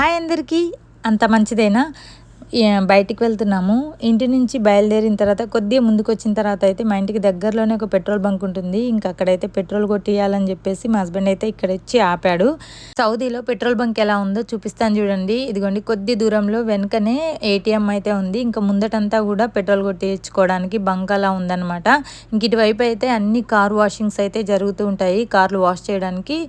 Hi అందరికీ. అంత మంచిదేనా? బయటికి వెళ్తున్నాము. ఇంటి నుంచి బయలుదేరిన తర్వాత కొద్దిగా ముందుకు వచ్చిన తర్వాత అయితే మా ఇంటికి దగ్గరలోనే ఒక పెట్రోల్ బంక్ ఉంటుంది. ఇంకా అక్కడైతే పెట్రోల్ కొట్టియాలని చెప్పేసి మా హస్బెండ్ అయితే ఇక్కడ వచ్చి ఆపాడు. సౌదీలో పెట్రోల్ బంక్ ఎలా ఉందో చూపిస్తాను చూడండి. ఇదిగోండి కొద్ది దూరంలో వెనుకనే ఏటీఎం అయితే ఉంది. ఇంకా ముందటంతా కూడా పెట్రోల్ కొట్టించుకోవడానికి బంక్ అలా ఉందన్నమాట. ఇంక ఇటువైపు అయితే అన్ని కార్ వాషింగ్స్ అయితే జరుగుతూ ఉంటాయి. కార్లు వాష్ చేయడానికి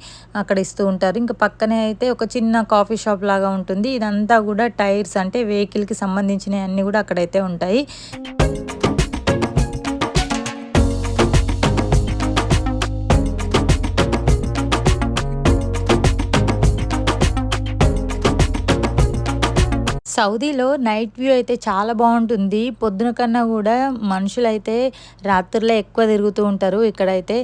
అక్కడ ఇస్తూ ఉంటారు. ఇంకా పక్కనే అయితే ఒక చిన్న కాఫీ షాప్ లాగా ఉంటుంది. ఇదంతా కూడా టైర్స్ అంటే వెహికల్కి సంబంధించినవి అన్నీ కూడా అక్కడైతే ఉంటాయి. సౌదీలో నైట్ వ్యూ అయితే చాలా బాగుంటుంది. పొద్దున కన్నా కూడా మనుషులైతే రాత్రులే ఎక్కువ తిరుగుతూ ఉంటారు. ఇక్కడైతే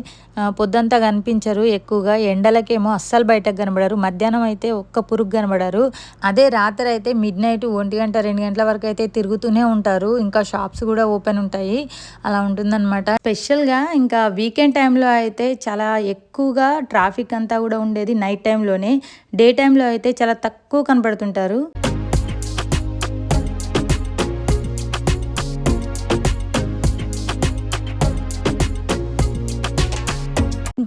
పొద్దంతా కనిపించరు ఎక్కువగా. ఎండలకేమో అస్సలు బయటకు కనబడరు. మధ్యాహ్నం అయితే ఒక్క పురుగు కనబడరు. అదే రాత్రి అయితే మిడ్ నైట్ ఒంటి గంట రెండు గంటల వరకు అయితే తిరుగుతూనే ఉంటారు. ఇంకా షాప్స్ కూడా ఓపెన్ ఉంటాయి. అలా ఉంటుందన్నమాట. స్పెషల్గా ఇంకా వీకెండ్ టైంలో అయితే చాలా ఎక్కువగా ట్రాఫిక్ అంతా కూడా ఉండేది నైట్ టైంలోనే. డే టైంలో అయితే చాలా తక్కువ కనబడుతుంటారు.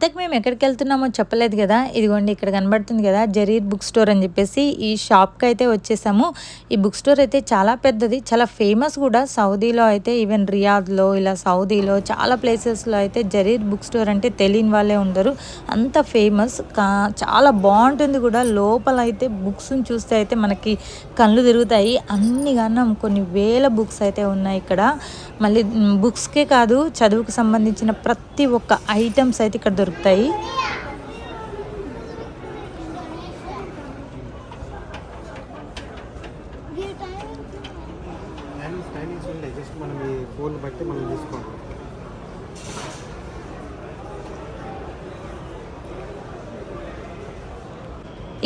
ఇంతకు మేము ఎక్కడికి వెళ్తున్నామో చెప్పలేదు కదా. ఇదిగోండి ఇక్కడ కనబడుతుంది కదా జరీర్ బుక్ స్టోర్ అని చెప్పేసి ఈ షాప్కి అయితే వచ్చేసాము. ఈ బుక్ స్టోర్ అయితే చాలా పెద్దది చాలా ఫేమస్ కూడా. సౌదీలో అయితే ఈవెన్ రియాద్లో ఇలా సౌదీలో చాలా ప్లేసెస్లో అయితే జరీర్ బుక్ స్టోర్ అంటే తెలియని వాళ్ళే ఉండరు. అంత ఫేమస్ కా చాలా బాగుంటుంది కూడా. లోపల అయితే బుక్స్ని చూస్తే అయితే మనకి కళ్ళు తిరుగుతాయి. అన్ని గానం కొన్ని వేల బుక్స్ అయితే ఉన్నాయి ఇక్కడ. మళ్ళీ బుక్స్కే కాదు చదువుకు సంబంధించిన ప్రతి ఒక్క ఐటమ్స్ అయితే ఇక్కడ దొరుకుతాయి టైమింగ్స్ టైమింగ్స్ ఉంటాయి జస్ట్ మనం ఈ ఫోన్ బట్టి మనం తీసుకోవాలి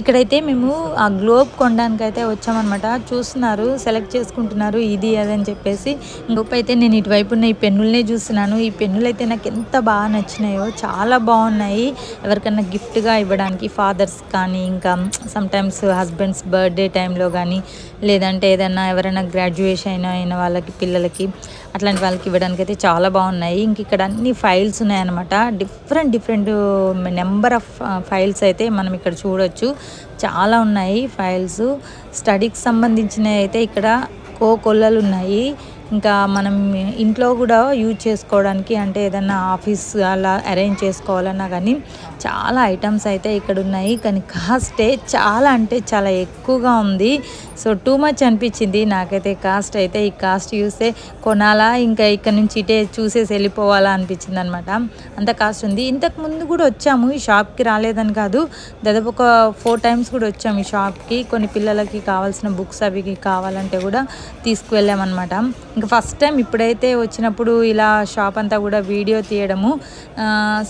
ఇక్కడైతే మేము ఆ గ్లోబ్ కొనడానికైతే అయితే వచ్చామన్నమాట. చూస్తున్నారు సెలెక్ట్ చేసుకుంటున్నారు ఇది అదని చెప్పేసి. ఇంకొక అయితే నేను ఇటువైపు ఉన్న ఈ పెన్నులనే చూస్తున్నాను. ఈ పెన్నులు అయితే నాకు ఎంత బాగా నచ్చినాయో చాలా బాగున్నాయి. ఎవరికన్నా గిఫ్ట్గా ఇవ్వడానికి ఫాదర్స్ కానీ ఇంకా సమ్టైమ్స్ హస్బెండ్స్ బర్త్డే టైంలో కానీ లేదంటే ఏదైనా ఎవరైనా గ్రాడ్యుయేషన్ అయిన వాళ్ళకి పిల్లలకి అట్లాంటి వాళ్ళకి ఇవ్వడానికి అయితే చాలా బాగున్నాయి. ఇంక ఇక్కడ అన్ని ఫైల్స్ ఉన్నాయన్నమాట. Different different number of files అయితే మనం ఇక్కడ చూడొచ్చు. చాలా ఉన్నాయి ఫైల్స్. స్టడీకి సంబంధించినవి అయితే ఇక్కడ కో కొల్లలు ఉన్నాయి. ఇంకా మనం ఇంట్లో కూడా యూజ్ చేసుకోవడానికి అంటే ఏదన్నా ఆఫీస్ అలా అరేంజ్ చేసుకోవాలన్నా కానీ చాలా ఐటమ్స్ అయితే ఇక్కడ ఉన్నాయి కానీ కాస్టే చాలా అంటే చాలా ఎక్కువగా ఉంది. సో టూ మచ్ అనిపించింది. నాకైతే కాస్ట్ అయితే ఈ కాస్ట్ చూస్తే కొనాలా ఇంకా ఇక్కడ నుంచి ఇటే చూసేసి వెళ్ళిపోవాలా అనిపించింది అనమాట అంత కాస్ట్ ఉంది. ఇంతకు ముందు కూడా వచ్చాము. ఈ షాప్కి రాలేదని కాదు. దాదాపు ఒక ఫోర్ టైమ్స్ కూడా వచ్చాము ఈ షాప్కి కొన్ని పిల్లలకి కావాల్సిన బుక్స్ అవి కావాలంటే కూడా తీసుకువెళ్ళామన్నమాట. ఇంకా ఫస్ట్ టైం ఇప్పుడైతే వచ్చినప్పుడు ఇలా షాప్ అంతా కూడా వీడియో తీయడము.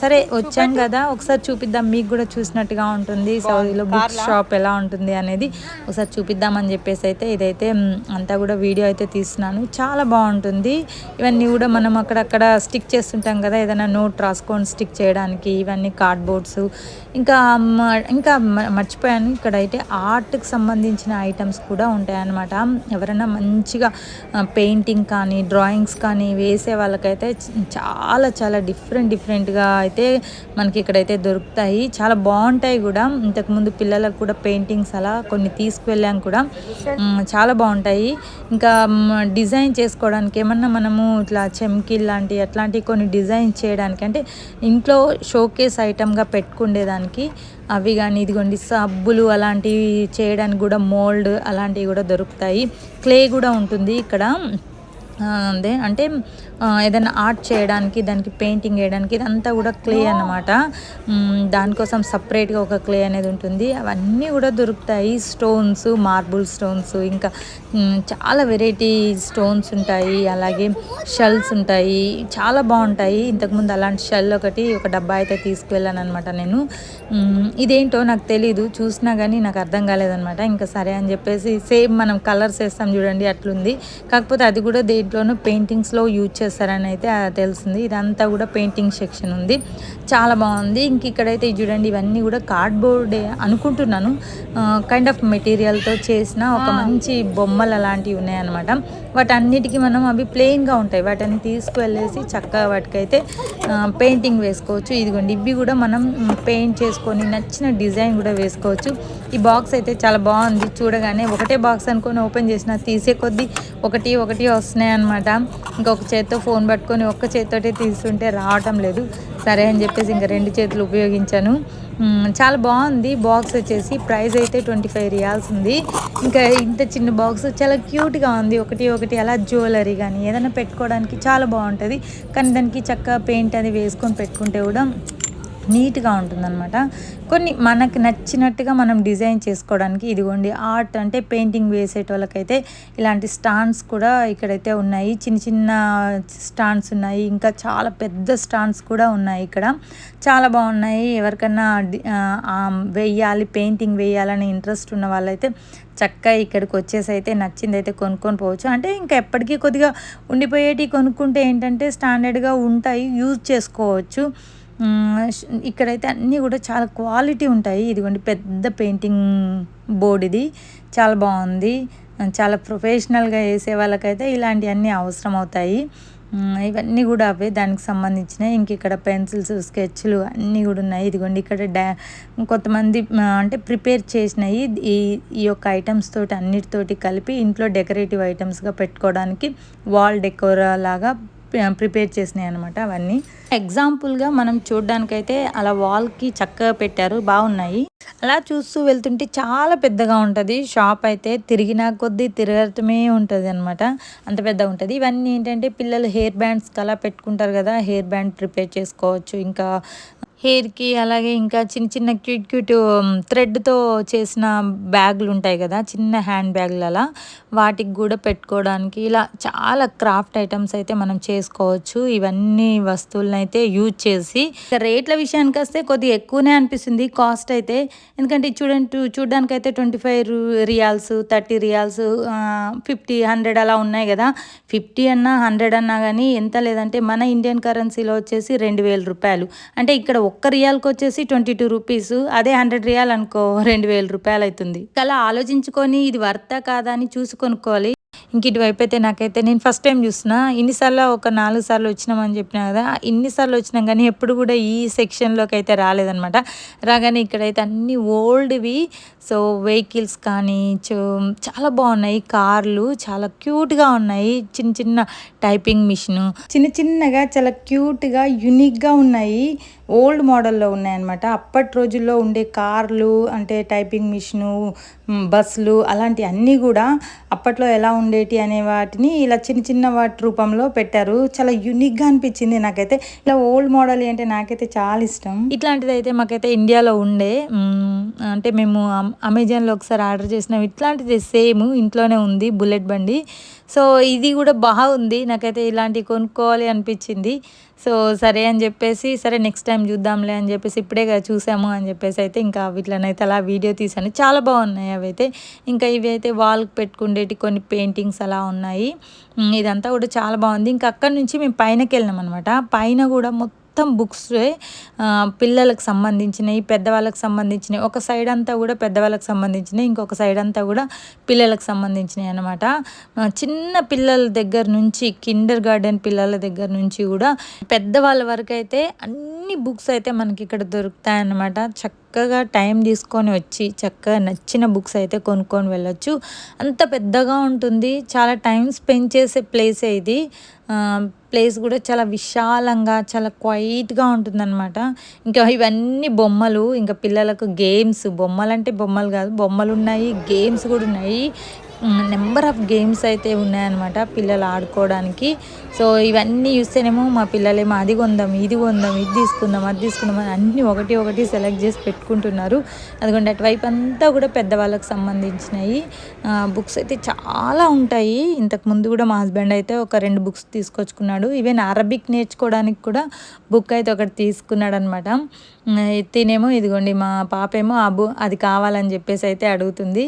సరే వచ్చాం కదా. ఒకసారి చూపిద్దాం. మీకు కూడా చూసినట్టుగా ఉంటుంది. సౌదీలో బుక్ షాప్ ఎలా ఉంటుంది అనేది ఒకసారి చూపిద్దామని చెప్పేసి అయితే ఇదైతే అంతా కూడా వీడియో అయితే తీస్తున్నాను. చాలా బాగుంటుంది. ఇవన్నీ కూడా మనం అక్కడక్కడ స్టిక్ చేస్తుంటాం కదా ఏదైనా నోట్ రాసుకొని స్టిక్ చేయడానికి ఇవన్నీ కార్డ్బోర్డ్స్. ఇంకా ఇంకా మర్చిపోయాను. ఇక్కడ అయితే ఆర్ట్కి సంబంధించిన ఐటమ్స్ కూడా ఉంటాయన్నమాట. ఎవరైనా మంచిగా పెయింటింగ్ కానీ డ్రాయింగ్స్ కానీ వేసే వాళ్ళకైతే చాలా చాలా డిఫరెంట్ డిఫరెంట్గా అయితే మనకి ఇక్కడైతే దొరుకుతాయి. చాలా బాగుంటాయి కూడా. ఇంతకుముందు పిల్లలకు కూడా పెయింటింగ్స్ అలా కొన్ని తీసుకువెళ్ళాం కూడా. చాలా బాగుంటాయి. ఇంకా డిజైన్ చేసుకోవడానికి ఏమన్నా మనము ఇట్లా చెమ్కిల్ లాంటి అట్లాంటివి కొన్ని డిజైన్ చేయడానికి అంటే ఇంట్లో షోకేస్ ఐటమ్గా పెట్టుకుండేదానికి అవి కానీ ఇదిగోండి సబ్బులు అలాంటివి చేయడానికి కూడా మోల్డ్ అలాంటివి కూడా దొరుకుతాయి. క్లే కూడా ఉంటుంది ఇక్కడ. అదే అంటే ఏదైనా ఆర్ట్ చేయడానికి దానికి పెయింటింగ్ వేయడానికి ఇదంతా కూడా క్లే అనమాట దానికోసం సపరేట్గా ఒక క్లే అనేది ఉంటుంది. అవన్నీ కూడా దొరుకుతాయి. స్టోన్స్ మార్బుల్ స్టోన్స్ ఇంకా చాలా వెరైటీ స్టోన్స్ ఉంటాయి. అలాగే షెల్స్ ఉంటాయి. చాలా బాగుంటాయి. ఇంతకుముందు అలాంటి షెల్ ఒకటి ఒక డబ్బా అయితే తీసుకువెళ్ళాను అనమాట నేను ఇదేంటో నాకు తెలీదు. చూసినా కానీ నాకు అర్థం కాలేదనమాట ఇంకా సరే అని చెప్పేసి సేమ్ మనం కలర్స్ వేస్తాం చూడండి అట్లుంది. కాకపోతే అది కూడా దీంట్లోనూ పెయింటింగ్స్లో యూజ్ చేస్తారని అయితే తెలిసింది. ఇదంతా కూడా పెయింటింగ్ సెక్షన్ ఉంది. చాలా బాగుంది. ఇంక ఇక్కడైతే చూడండి ఇవన్నీ కూడా కార్డ్బోర్డ్ అనుకుంటున్నాను. కైండ్ ఆఫ్ మెటీరియల్తో చేసిన ఒక మంచి బొమ్మలు అలాంటివి ఉన్నాయన్నమాట. వాటన్నిటికీ మనం అవి ప్లెయిన్గా ఉంటాయి. వాటిని తీసుకువెళ్ళేసి చక్కగా వాటికైతే పెయింటింగ్ వేసుకోవచ్చు. ఇదిగోండి ఇవి కూడా మనం పెయింట్ చేసుకొని నచ్చిన డిజైన్ కూడా వేసుకోవచ్చు. ఈ బాక్స్ అయితే చాలా బాగుంది. చూడగానే ఒకటే బాక్స్ అనుకొని ఓపెన్ చేసిన తీసే కొద్దీ ఒకటి ఒకటి వస్తున్నాయి అనమాట ఇంకొక చేత్తో ఫోన్ పట్టుకొని ఒక్క చేత్తోటే తీస్తుంటే రావటం లేదు. సరే అని చెప్పేసి ఇంకా రెండు చేతులు ఉపయోగించాను. చాలా బాగుంది. బాక్స్ వచ్చేసి ప్రైస్ అయితే ట్వంటీ ఫైవ్ రియాల్స్ ఉంది. ఇంకా ఇంత చిన్న బాక్స్ చాలా క్యూట్గా ఉంది. ఒకటి ఒకటి అలా జ్యువెలరీ కానీ ఏదైనా పెట్టుకోవడానికి చాలా బాగుంటుంది. కానీ దానికి చక్కగా పెయింట్ అది వేసుకొని పెట్టుకుంటే కూడా నీట్గా ఉంటుందన్నమాట. కొన్ని మనకు నచ్చినట్టుగా మనం డిజైన్ చేసుకోవడానికి ఇదిగోండి ఆర్ట్ అంటే పెయింటింగ్ వేసేటోళ్ళకైతే ఇలాంటి స్టాండ్స్ కూడా ఇక్కడైతే ఉన్నాయి. చిన్న చిన్న స్టాండ్స్ ఉన్నాయి. ఇంకా చాలా పెద్ద స్టాండ్స్ కూడా ఉన్నాయి ఇక్కడ. చాలా బాగున్నాయి. ఎవరికన్నా వేయాలి పెయింటింగ్ వేయాలని ఇంట్రెస్ట్ ఉన్న వాళ్ళైతే చక్కగా ఇక్కడికి వచ్చేసి అయితే నచ్చింది అయితే కొనుక్కొని పోవచ్చు. అంటే ఇంకా ఎప్పటికీ కొద్దిగా ఉండిపోయేటి కొనుక్కుంటే ఏంటంటే స్టాండర్డ్గా ఉంటాయి యూజ్ చేసుకోవచ్చు. ఇక్కడైతే అన్నీ కూడా చాలా క్వాలిటీ ఉంటాయి. ఇదిగోండి పెద్ద పెయింటింగ్ బోర్డు ఇది. చాలా బాగుంది. చాలా ప్రొఫెషనల్గా వేసే వాళ్ళకైతే ఇలాంటివన్నీ అవసరం అవుతాయి. ఇవన్నీ కూడా అవే దానికి సంబంధించినవి. ఇంక ఇక్కడ పెన్సిల్స్ స్కెచ్లు అన్నీ కూడా ఉన్నాయి. ఇదిగోండి ఇక్కడ డా కొంతమంది అంటే ప్రిపేర్ చేసినవి ఈ ఈ యొక్క ఐటమ్స్ తోటి అన్నిటితోటి కలిపి ఇంట్లో డెకరేటివ్ ఐటమ్స్గా పెట్టుకోవడానికి వాల్ డెకోరా లాగా ప్రిపేర్ చేసినాయి అనమాట అవన్నీ. ఎగ్జాంపుల్గా మనం చూడడానికైతే అలా వాల్కి చక్కగా పెట్టారు బాగున్నాయి. అలా చూస్తూ వెళ్తుంటే చాలా పెద్దగా ఉంటుంది. షాప్ అయితే తిరిగిన కొద్దీ తిరగటమే ఉంటుంది అనమాట అంత పెద్దగా ఉంటుంది. ఇవన్నీ ఏంటంటే పిల్లలు హెయిర్ బ్యాండ్స్కి అలా పెట్టుకుంటారు కదా హెయిర్ బ్యాండ్ ప్రిపేర్ చేసుకోవచ్చు. ఇంకా హెయిర్కి అలాగే ఇంకా చిన్న చిన్న క్యూట్ క్యూట్ థ్రెడ్తో చేసిన బ్యాగులు ఉంటాయి కదా చిన్న హ్యాండ్ బ్యాగులు అలా వాటికి కూడా పెట్టుకోవడానికి ఇలా చాలా క్రాఫ్ట్ ఐటమ్స్ అయితే మనం చేసుకోవచ్చు. ఇవన్నీ వస్తువులను అయితే యూజ్ చేసి రేట్ల విషయానికి వస్తే కొద్దిగా ఎక్కువనే అనిపిస్తుంది కాస్ట్ అయితే. ఎందుకంటే చూడండి చూడడానికి అయితే twenty five riyals thirty riyals fifty hundred అలా ఉన్నాయి కదా. ఫిఫ్టీ అన్నా హండ్రెడ్ అన్నా కానీ ఎంత లేదంటే మన ఇండియన్ కరెన్సీలో వచ్చేసి రెండు వేల రూపాయలు. అంటే ఇక్కడ ఒక్క రియాల్కి వచ్చేసి ట్వంటీ టూ రూపీస్ అదే హండ్రెడ్ రియాల్ అనుకో రెండు వేల రూపాయలు అవుతుంది అలా ఆలోచించుకొని ఇది వర్తా కాదా అని చూసి కొనుక్కోవాలి. ఇంక ఇటువైపు అయితే నాకైతే నేను ఫస్ట్ టైం చూసిన ఇన్నిసార్లు ఒక నాలుగు సార్లు వచ్చినామని చెప్పిన కదా ఇన్నిసార్లు వచ్చినాం కానీ ఎప్పుడు కూడా ఈ సెక్షన్లోకి అయితే రాలేదనమాట రాగానే ఇక్కడైతే అన్ని ఓల్డ్వి. సో వెహికల్స్ కానీ చో- చాలా బాగున్నాయి. కార్లు చాలా క్యూట్గా ఉన్నాయి. చిన్న చిన్న టైపింగ్ మిషను. చిన్న చిన్నగా చాలా క్యూట్గా యునిక్గా ఉన్నాయి. ఓల్డ్ మోడల్లో ఉన్నాయన్నమాట. అప్పటి రోజుల్లో ఉండే కార్లు అంటే టైపింగ్ మిషను బస్సులు అలాంటి అన్నీ కూడా అప్పట్లో ఎలా ఉండేటి అనే వాటిని ఇలా చిన్న చిన్న వాటి రూపంలో పెట్టారు. చాలా యునిక్గా అనిపించింది నాకైతే. ఇలా ఓల్డ్ మోడల్ అంటే నాకైతే చాలా ఇష్టం. ఇట్లాంటిది అయితే మాకైతే ఇండియాలో ఉండే అంటే మేము అమెజాన్లో ఒకసారి ఆర్డర్ చేసినాం. ఇట్లాంటిది సేమ్ ఇంట్లోనే ఉంది బుల్లెట్ బండి. సో ఇది కూడా బాగుంది నాకైతే ఇలాంటివి కొనుక్కోవాలి అనిపించింది. సో సరే అని చెప్పేసి సరే నెక్స్ట్ టైం చూద్దాంలే అని చెప్పేసి ఇప్పుడే చూసాము అని చెప్పేసి అయితే ఇంకా వీటిలోనైతే అలా వీడియో తీసాను చాలా బాగున్నాయి అవి అయితే ఇంకా ఇవి అయితే వాల్కి పెట్టుకుండేటి కొన్ని పెయింటింగ్స్ అలా ఉన్నాయి. ఇదంతా కూడా చాలా బాగుంది. ఇంకా అక్కడి నుంచి మేము పైనకి వెళ్ళినాం అనమాట పైన కూడా మొత్తం మొత్తం బుక్స్ పిల్లలకు సంబంధించినవి పెద్దవాళ్ళకి సంబంధించినవి ఒక సైడ్ అంతా కూడా పెద్దవాళ్ళకి సంబంధించినవి ఇంకొక సైడ్ అంతా కూడా పిల్లలకు సంబంధించినవి అనమాట చిన్న పిల్లల దగ్గర నుంచి కిండర్ గార్డెన్ పిల్లల దగ్గర నుంచి కూడా పెద్దవాళ్ళ వరకు అయితే అన్ని బుక్స్ అయితే మనకి ఇక్కడ దొరుకుతాయి అన్నమాట చక్కగా టైం తీసుకొని వచ్చి చక్కగా నచ్చిన బుక్స్ అయితే కొనుక్కొని వెళ్ళొచ్చు. అంత పెద్దగా ఉంటుంది. చాలా టైం స్పెండ్ చేసే ప్లేసే ఇది. ప్లేస్ కూడా చాలా విశాలంగా చాలా క్వైట్గా ఉంటుందన్నమాట. ఇంకా ఇవన్నీ బొమ్మలు ఇంకా పిల్లలకు గేమ్స్ బొమ్మలు అంటే బొమ్మలు కాదు బొమ్మలు ఉన్నాయి గేమ్స్ కూడా ఉన్నాయి. నెంబర్ ఆఫ్ గేమ్స్ అయితే ఉన్నాయన్నమాట పిల్లలు ఆడుకోవడానికి. సో ఇవన్నీ చూస్తేనేమో మా పిల్లలేమో అది కొందాం ఇది కొందాం ఇది తీసుకుందాం అది తీసుకుందాం అని అన్నీ ఒకటి ఒకటి సెలెక్ట్ చేసి పెట్టుకుంటున్నారు. అదిగోండి అటువైపు అంతా కూడా పెద్దవాళ్ళకి సంబంధించినవి బుక్స్ అయితే చాలా ఉంటాయి. ఇంతకు ముందు కూడా మా హస్బెండ్ అయితే ఒక రెండు బుక్స్ తీసుకొచ్చుకున్నాడు. ఈవెన్ అరబిక్ నేర్చుకోవడానికి కూడా బుక్ అయితే ఒకటి తీసుకున్నాడు అనమాట తినేమో ఇదిగోండి మా పాపేమో ఆ బు అది కావాలని చెప్పేసి అయితే అడుగుతుంది.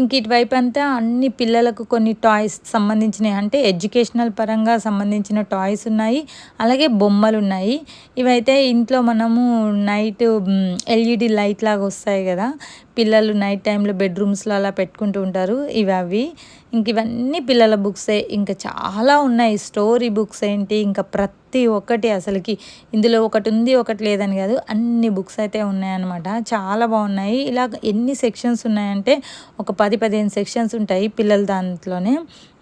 ఇంక ఇటువైపు అంతా అన్ని పిల్లలకు కొన్ని టాయ్స్ సంబంధించినవి అంటే ఎడ్యుకేషనల్ పరంగా సంబంధించిన టాయ్స్ ఉన్నాయి అలాగే బొమ్మలు ఉన్నాయి ఇవైతే ఇంట్లో మనము నైట్ ఎల్ఈడి లైట్ లాగా వస్తాయి కదా. పిల్లలు నైట్ టైంలో బెడ్రూమ్స్లో అలా పెట్టుకుంటూ ఉంటారు. ఇవి అవి. ఇంక ఇవన్నీ పిల్లల బుక్సే ఇంకా చాలా ఉన్నాయి. స్టోరీ బుక్స్ ఏంటి? ఇంకా ప్రతి ఒక్కటి అసలుకి. ఇందులో ఒకటి ఉంది ఒకటి లేదని కాదు. అన్ని బుక్స్ అయితే ఉన్నాయన్నమాట. చాలా బాగున్నాయి. ఇలా ఎన్ని సెక్షన్స్ ఉన్నాయంటే ఒక పది పదిహేను సెక్షన్స్ ఉంటాయి పిల్లల దాంట్లోనే.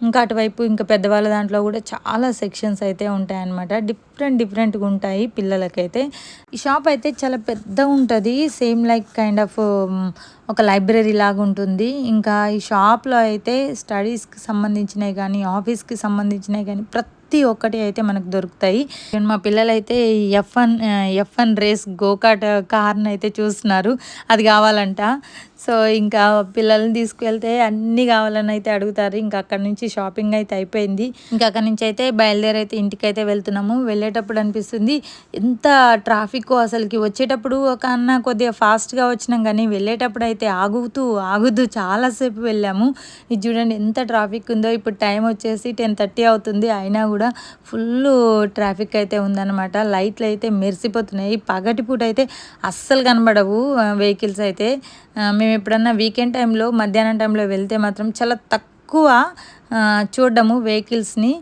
ఇంకా అటువైపు ఇంకా పెద్దవాళ్ళ దాంట్లో కూడా చాలా సెక్షన్స్ అయితే ఉంటాయన్నమాట. డిఫరెంట్ డిఫరెంట్గా ఉంటాయి పిల్లలకైతే. ఈ షాప్ అయితే చాలా పెద్ద ఉంటుంది. సేమ్ లైక్ కైండ్ ఆఫ్ ఒక లైబ్రరీ లాగా ఉంటుంది. ఇంకా ఈ షాప్లో అయితే స్టడీస్కి సంబంధించినవి కానీ ఆఫీస్కి సంబంధించినవి కానీ ప్రతి ఒక్కటి అయితే మనకు దొరుకుతాయి. మా పిల్లలైతే F one F one race go kart కార్ని అయితే చూస్తున్నారు. అది కావాలంట. సో ఇంకా పిల్లల్ని తీసుకువెళ్తే అన్నీ కావాలని అయితే అడుగుతారు. ఇంకా అక్కడ నుంచి షాపింగ్ అయితే అయిపోయింది. ఇంకా అక్కడ నుంచి అయితే బయలుదేరైతే ఇంటికైతే ఇంటికి అయితే వెళ్తున్నాము. వెళ్ళేటప్పుడు అనిపిస్తుంది ఎంత ట్రాఫిక్ అసలుకి. వచ్చేటప్పుడు ఒక అన్న కొద్దిగా ఫాస్ట్గా వచ్చినాం కానీ వెళ్ళేటప్పుడు అయితే ఆగుతూ ఆగుతూ చాలాసేపు వెళ్ళాము. ఇది చూడండి ఎంత ట్రాఫిక్ ఉందో. ఇప్పుడు టైం వచ్చేసి టెన్ థర్టీ అవుతుంది. అయినా కూడా ఫుల్ ట్రాఫిక్ అయితే ఉందన్నమాట. లైట్లు అయితే మెరిసిపోతున్నాయి. పగటిపూట అయితే అస్సలు కనబడవు వెహికల్స్ అయితే. మేము ఎప్పుడన్నా వీకెండ్ టైంలో మధ్యాహ్నం టైంలో వెళ్తే మాత్రం చాలా తక్కువ చూడడము వెహికల్స్ని.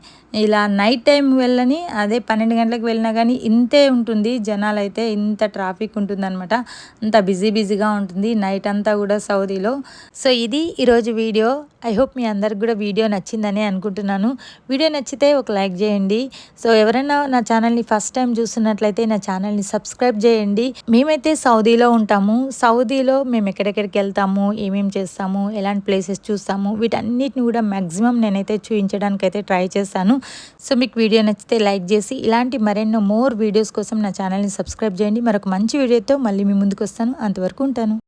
ఇలా నైట్ టైం వెళ్ళని అదే పన్నెండు గంటలకు వెళ్ళినా కానీ ఇంతే ఉంటుంది జనాలు అయితే ఇంత ట్రాఫిక్ ఉంటుందన్నమాట. అంత బిజీ బిజీగా ఉంటుంది నైట్ అంతా కూడా సౌదీలో. సో ఇది ఈరోజు వీడియో. ఐ హోప్ మీ అందరికి కూడా వీడియో నచ్చిందని అనుకుంటున్నాను. వీడియో నచ్చితే ఒక లైక్ చేయండి. సో ఎవరైనా నా ఛానల్ని ఫస్ట్ టైం చూస్తున్నట్లయితే నా ఛానల్ని సబ్స్క్రైబ్ చేయండి. మేమైతే సౌదీలో ఉంటాము. సౌదీలో మేము ఎక్కడెక్కడికి వెళ్తాము ఏమేమి చేస్తాము ఎలాంటి ప్లేసెస్ చూస్తాము వీటన్నిటిని కూడా మ్యాక్సిమం నేనైతే చూపించడానికి అయితే ట్రై చేస్తాను సో మీకు వీడియో నచ్చితే లైక్ చేసి ఇలాంటి మరెన్నో మోర్ వీడియోస్ కోసం నా ఛానల్ని సబ్స్క్రైబ్ చేయండి. మరొక మంచి వీడియోతో మళ్ళీ మీ ముందుకు వస్తాను అంతవరకు ఉంటాను.